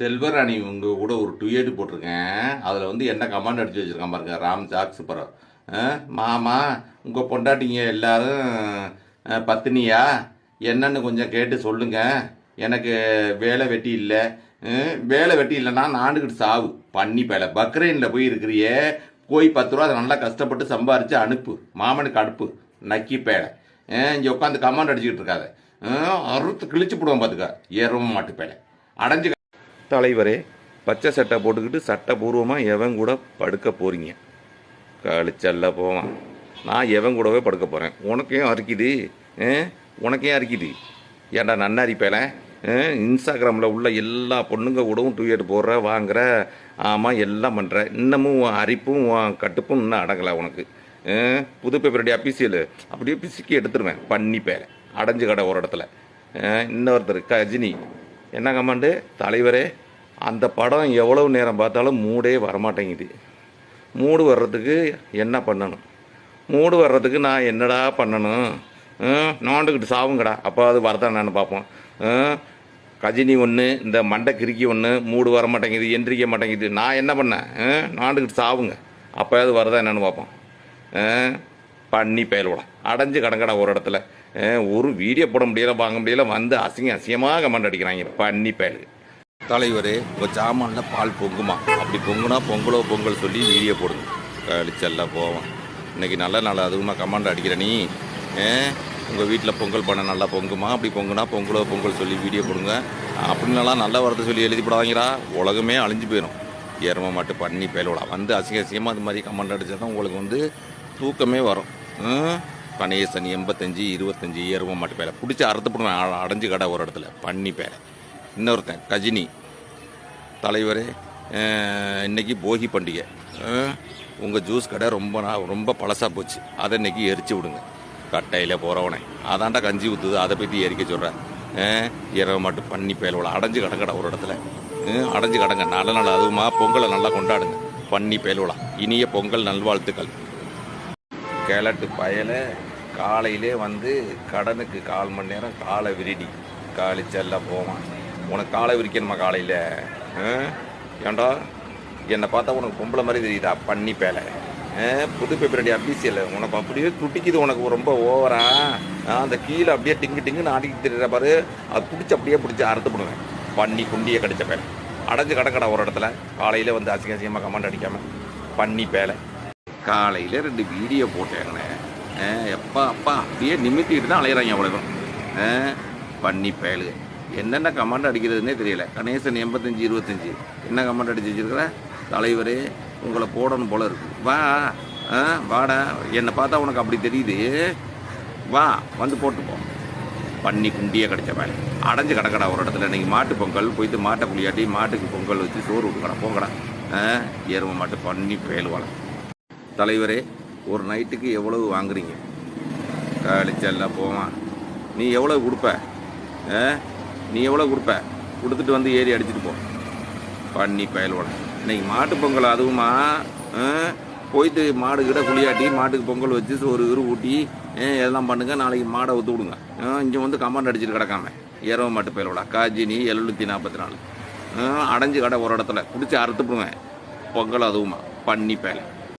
செல்வர் அணி உங்க கூட ஒரு டுயேட்டு போட்டிருக்கேன். அதில் வந்து என்ன கமாண்ட் அடிச்சு வச்சுருக்கான் பாருங்க ராம் ஜாக் பரம் மாமா உங்கள் பொண்டாட்டிங்க எல்லாரும் பத்தினியா? என்னன்னு கொஞ்சம் கேட்டு சொல்லுங்கள் எனக்கு வேலை வெட்டி இல்லை. வேலை வெட்டி இல்லைன்னா நாண்டுக்கிட்டு சாவு. பண்ணி பேல. பக்ரைனில் போய் இருக்கிறியே. போய் பத்து ரூபா அதை நல்லா கஷ்டப்பட்டு சம்பாரித்து அனுப்பு. மாமனுக்கு அனுப்பு. நக்கி பேலை. இங்கே உட்காந்து கமாண்ட் அடிச்சுக்கிட்டு இருக்காத. அறுத்து கிழிச்சு போடுவோம் பார்த்துக்க ஏறவும் மாட்டு பேலை. அடைஞ்சு தலைவரே பச்சை சட்டை போட்டுக்கிட்டு சட்டபூர்வமாக எவன் கூட படுக்க போகிறீங்க கழிச்சல்ல போவான். நான் எவன் கூடவே படுக்க போகிறேன் உனக்கே அரிக்குது ஆ? உனக்கே அரிக்குது ஏன்டா நன்னாரி பேலை? இன்ஸ்டாகிராமில் உள்ள எல்லா பொண்ணுங்க கூடவும் டூயட் போடுற வாங்குற ஆமாம் எல்லாம் பண்ணுற இன்னமும் உன் அரிப்பும் உன் கட்டுப்பும் இன்னும் அடங்கலை உனக்கு. புது பேப்பருடைய அபிசியல் அப்படியே பிசுக்கி எடுத்துருவேன். பண்ணி பேர அடைஞ்சு கடை ஒரு இடத்துல. இன்னொருத்தர் கஜினி. என்ன கமாண்டு? தலைவரே அந்த படம் எவ்வளவு நேரம் பார்த்தாலும் மூடே வரமாட்டேங்குது. மூடு வர்றதுக்கு என்ன பண்ணணும்? மூடு வர்றதுக்கு நான் என்னடா பண்ணணும்? நோண்டுக்கிட்டு சாவுங்கடா. அப்போ அது வரதான் பார்ப்போம். கஜினி ஒன்று இந்த மண்டை கிறுக்கி ஒன்று மூடு வர மாட்டேங்குது எந்திரிக்க மாட்டேங்குது. நான் என்ன பண்ணேன்? நாண்டுக்கிட்டு சாவுங்க. அப்போ அது வருதா பார்ப்போம். பண்ணி பயல்விட அடைஞ்சு கடங்கடா ஒரு இடத்துல. ஒரு வீடியோ போட முடியல வாங்க முடியல வந்து அசிங்க அசிங்கமாக கமெண்ட் அடிக்கிறாங்க. பண்ணி பயலுக்கு தலைவரே உங்கள் சாமானில் பால் பொங்குமா? அப்படி பொங்குனா பொங்கலோ பொங்கல் சொல்லி வீடியோ போடுங்க. கழிச்செல்லாம் போவான் இன்னைக்கு நல்ல நாள் அதுவுமா கமெண்ட் அடிக்கிற நீ. உங்கள் வீட்டில் பொங்கல் பண்ண நல்லா பொங்குமா? அப்படி பொங்குனா பொங்கலோ பொங்கல் சொல்லி வீடியோ போடுங்க. அப்படின்னாலாம் நல்ல வரத்தை சொல்லி எழுதி போடாதீங்கடா உலகமே அழிஞ்சு போயிடும் ஏறம மட்டும் பண்ணி பயலோடா வந்து அசிங்க அசிங்கமாக அது மாதிரி கமெண்ட் அடித்தா தான் உங்களுக்கு வந்து தூக்கமே வரும். கணேசன் எண்பத்தஞ்சு இருபத்தஞ்சி ஏறுவ மாட்டு பேரை. பிடிச்சி அறுத்து போடுவேன் அடைஞ்சு கடை ஒரு இடத்துல. பண்ணி பேரை. இன்னொருத்தன் கஜினி. தலைவரே இன்றைக்கி போகி பண்டிகை. உங்கள் ஜூஸ் கடை ரொம்ப நாள் ரொம்ப பழசாக போச்சு. அதை இன்னைக்கு எரிச்சு விடுங்க. கட்டையில் போகிறவனே அதான்டா கஞ்சி ஊற்றுது அதை பற்றி எரிக்க சொல்கிறேன் இரவு மாட்டு பண்ணி பயலோட அடைஞ்சு கடங்கடா ஒரு இடத்துல. அடைஞ்சு கடங்க. நல்ல நாள் அதுவுமா பொங்கலை நல்லா கொண்டாடுங்க. பண்ணி பயலோடா இனிய பொங்கல் நல்வாழ்த்துக்கள். கிழட்டு பயலை காலையிலே வந்து கடனுக்கு கால் மணி நேரம் காலை விரிடி. காலிச்செல்லாம் போவான். உனக்கு காலை விரிக்கணுமா காலையில்? ஏன்டா என்னை பார்த்தா உனக்கு பொம்பளை மாதிரி தெரியுதா? பண்ணி பேலை. புது பேப்பரடி அபிசியல் உனக்கு அப்படியே துட்டிக்குது உனக்கு ரொம்ப ஓவரா அந்த கீழே அப்படியே டிங்கு டிங்குன்னு ஆடிக்கிட்டு தெரியுற பாரு. அது பிடிச்சி அப்படியே பிடிச்சி அறுத்து போடுவேன். பண்ணி குண்டியை கடிச்ச பேலை. அடைஞ்சு கடக்கடா ஒரு இடத்துல. காலையில் வந்து அசிங்க அசிங்கமாக கமெண்ட் அடிக்காமல் பண்ணி பேலை. காலையில் ரெண்டு வீடியோ போட்டேங்கண்ணே. எப்பா அப்பா அப்படியே நிமித்திக்கிட்டு தான் அலையிறாங்க அவ்வளோ பண்ணி பயலுக என்னென்ன கமெண்ட் அடிக்கிறதுனே தெரியல. கணேசன் எண்பத்தஞ்சு இருபத்தஞ்சி. என்ன கமெண்ட் அடிச்சு வச்சுருக்கிற? தலைவரே உங்களை போடணும் போல இருக்கு. வா ஆ, வாடா. என்னை பார்த்தா உனக்கு அப்படி தெரியுது. வா வந்து போட்டுப்போம் பண்ணி குண்டியே கிடைச்ச மேலே அடைஞ்சு கிடக்கடா ஒரு இடத்துல. இன்னைக்கு மாட்டு பொங்கல் போயிட்டு மாட்டை புளியாட்டி மாட்டுக்கு பொங்கல் வச்சு சோறு விட்டுக்கடா போங்கடா. ஆ, எருமை மாட்டு பண்ணி பயலுவாள தலைவரே ஒரு நைட்டுக்கு எவ்வளவு வாங்குறீங்க? கழிச்செல்லாம் போவான் நீ எவ்வளோ கொடுப்ப? ஆ? நீ எவ்வளோ கொடுப்ப? கொடுத்துட்டு வந்து ஏறி அடிச்சிட்டு போ. பண்ணி பயலோட இன்னைக்கு மாட்டு பொங்கல் அதுவுமா போயிட்டு மாடு கிட்ட குளியாட்டி மாட்டுக்கு பொங்கல் வச்சு ஒரு இரு ஊட்டி எல்லாம் பண்ணுங்க நாளைக்கு மாடை ஒத்து விடுங்க. இங்கே வந்து கமாண்ட் அடிச்சிட்டு கிடக்காம. ஏறவ மாட்டு பயலோட காஜினி எழுநூற்றி நாற்பத்தி நாலு. அடைஞ்சு கடை ஒரு இடத்துல. பிடிச்சி அறுத்துப்புடுவேன் பொங்கல் அதுவுமா. பண்ணி பயலை.